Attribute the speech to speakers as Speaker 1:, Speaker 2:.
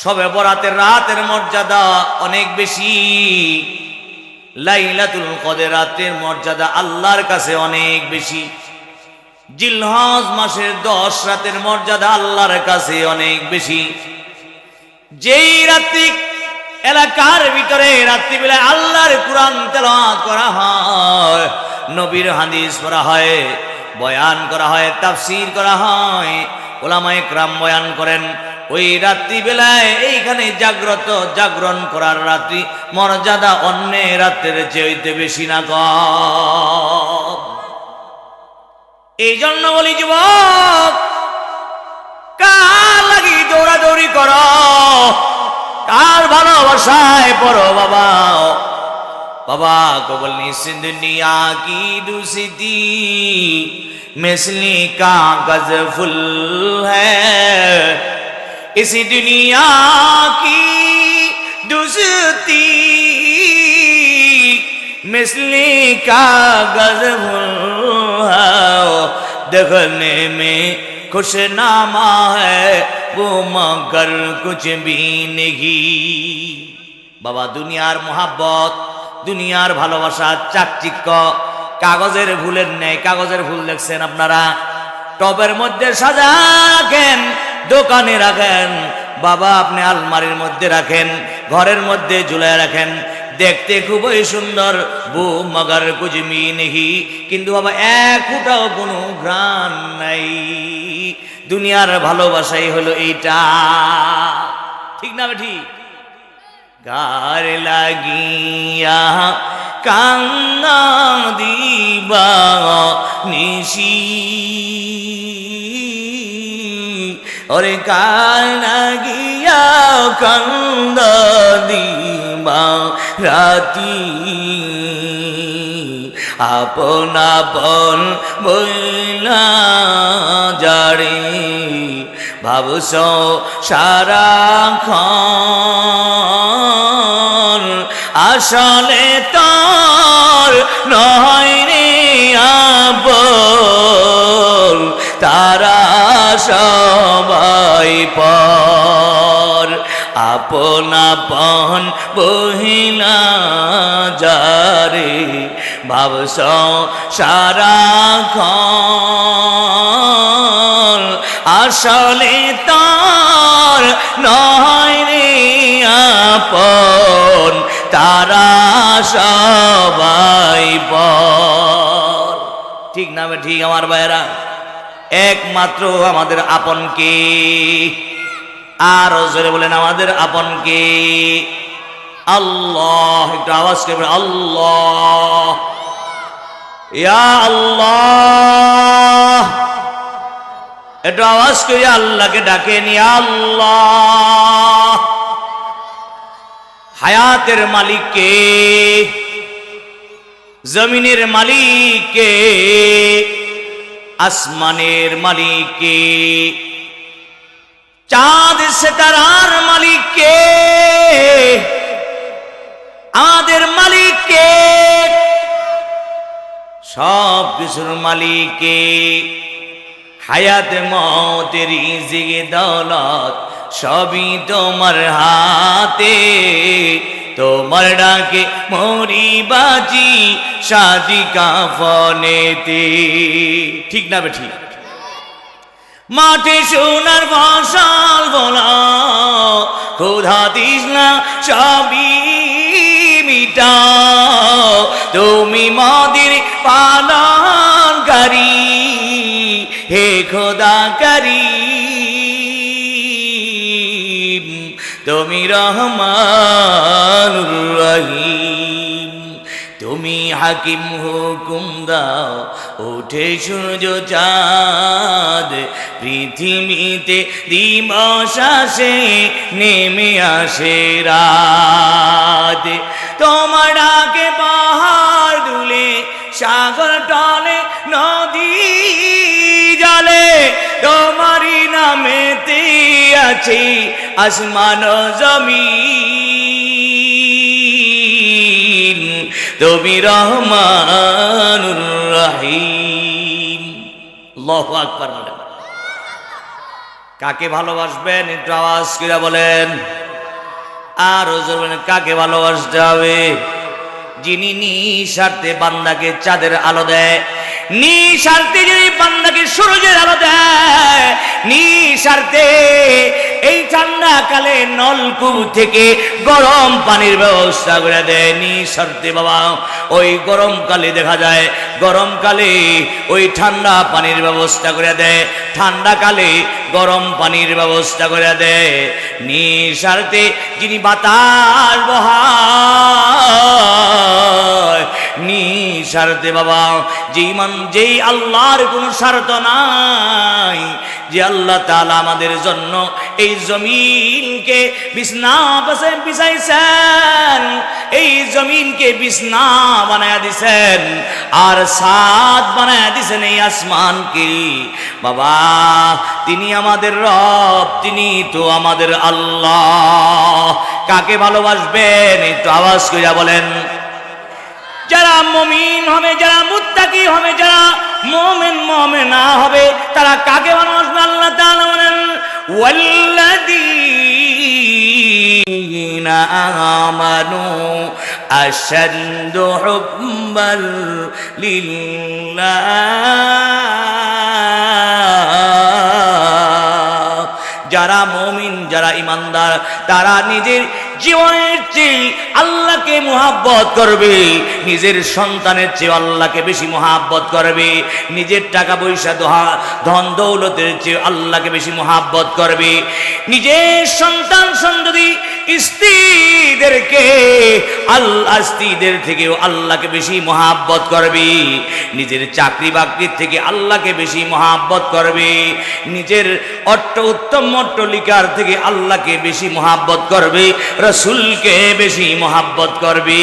Speaker 1: সবে বরাতের রাতের মর্যাদা অনেক বেশি। লাইলাতুল কদের রাতের মর্যাদা আল্লাহর কাছে অনেক বেশি। জিলহজ মাসের দশ রাতের মর্যাদা আল্লাহর কাছে অনেক বেশি। যেই রাত্রি এলাকার ভিতরে রাত্রিবেলায় আল্লাহর কোরআন তেলাওয়াত করা হয়, নবীর হাদিস করা হয়, বয়ান করা হয়, তাফসীর করা হয়, ওলামায়ে ক্রাম বয়ান করেন ওই রাত্রি বেলায় এইখানে জাগ্রত, জাগরণ করার রাত্রি, মর্যাদা অন্য রাত্রের চেয়েতে বেশি না গ এই জন্য বলি যুবক, কার লাগি দৌড়াদৌড়ি কর? কার ভালোবাসায় পড়ো বাবা? বাবা, কবল নিশ্চিন্ত দুনিয়া কি দুসিতি মেসলি কাগজ ফুল হ্যাঁ इसी दुनिया की दुसती मिसली कागज फुल है देखने में खुशनामा है वो मगर कुछ भी नहीं বাবা দুনিয়ার মোহাব্বত দুনিয়ার ভালোবাসা চাকচিক্য কাগজের ফুলের নেই কাগজের ফুল দেখছেন আপনারা টবের মধ্যে সাজা রাখেন দোকানে রাখেন। বাবা, আপনি আলমারির মধ্যে রাখেন, ঘরের মধ্যে ঝুলায় রাখেন। দেখতে খুবই সুন্দর। বু মগর কুজমি নেহি। কিন্তু বাবা, এক ফুটাও কোনো ঘ্রাণ নাই। দুনিয়ার ভালোবাসাই হলো এইটা। ঠিক না ঠিক গার লাগিয়া কান্না দিবা নিশি। ওরে কানা গিয়া কন্দ দিবা রাতি। আপন আপন বইলা যারে ভাবস সারা আসলে তোর নয় রে আবল, তারা সবাই পর। আপন আপন বহিলা যারে ভাবস সারা আসলে সবাই ঠিক না ঠিক আমার ভাইরা একমাত্র আমাদের আপন কে? আর জোরে বলেন, আমাদের আপন কে? আল্লাহ, একটু আওয়াজ করবেন আল্লাহ। ইয়া আল্লাহ। একটু আওয়াজ করে আল্লাহকে ডাকে নি আল্লাহ। হায়াতের মালিককে, জমিনের মালিককে, আসমানের মালিককে, চাঁদ সেতারার মালিককে আমাদের মালিককে, সব কিছুর মালিককে, হায়াত মতের জিগে দৌলত সবই তোমার হাতে। তোমার ডাকে মরি বাজি, সাজি কাফনেতে। ঠিক না বেঠি? মাঠে সোনার ফসল বলা, ক্ষুধা তৃষ্ণা সবই মিটাও। তুমি মদির পালনকারী, হে খোদা তুমি রহমান রহিম। তুমি হাকিম হুকুম দাও, ওঠে সূর্য চাঁদ। পৃথিবীতে দিবস আসে, নেমে আসে রাত। তোমার ডাকে পাহাড় দুলে, সাগর টলে নদী জলে। তোমারই নামেতে আছে আসমান জমিন। তুমি রহমানুর রহিম। আল্লাহু আকবার বলেন। কাকে ভালোবাসবেন? একটু আওয়াজ করে বলেন। আর বলেন, কাকে ভালোবাসতে হবে? যিনি নিঃস্বার্থে বান্দাকে চাঁদের আলো দেয় নিঃস্বার্থে যিনি বান্দাকে সূর্যের আলো দেয় নিঃস্বার্থে এই নলকূপ থেকে গরম পানির ব্যবস্থা করে দেয় নিঃস্বার্থে বাবা। ওই গরমকালে দেখা যায় গরমকালে ওই ঠান্ডা পানির ব্যবস্থা করে দেয় ঠান্ডাকালে গরম পানির ব্যবস্থা করে দেয়। নিঃস্বার্থে যিনি বাতাস বহায় নিঃস্বার্থে বাবা। যেই মান, যেই আল্লাহর কোনো স্বার্থ নাই, যে আল্লাহ তাআলা আমাদের জন্য এই জমিনকে বিছনা বিছাইছেন, এই জমিনকে বিছনা বানায়া দিছেন, আর সাদ বানায়া দিছেন এই আসমানকে। বাবা, তিনি আমাদের রব, তিনি তো আমাদের আল্লাহ। কাকে ভালোবাসবেন? এই তো আওয়াজ কইরা বলেন। যারা মমিন হবে, যারা মুত্তাকি হবে, যারা মোমেন মোমেনা হবে, তারা কাকে মানুষ? আল্লাহ বলেন আমানু আশাদ্দু যারা মমিন, যারা ইমানদার তারা নিজের জীবনের চেয়ে আল্লাহকে মোহাব্বত করবে। নিজের সন্তানের চেয়ে আল্লাহকে বেশি মোহাব্বত করবে। নিজের টাকা পয়সা দোহা ধন দৌলতের চেয়ে আল্লাহকে বেশি মোহাব্বত করবে। নিজের সন্তান সন্ততি স্ত্রীদেরকে আল্লাহ স্ত্রীদের থেকেও আল্লাহকে বেশি মহাব্বত করবে। নিজের চাকরি বাকরির থেকে আল্লাহকে বেশি মহাব্বত করবে। নিজের অট্ট উত্তম অট্টলিকার থেকে আল্লাহকে বেশি মহাব্বত করবে। রসুলকে বেশি মহাব্বত করবে।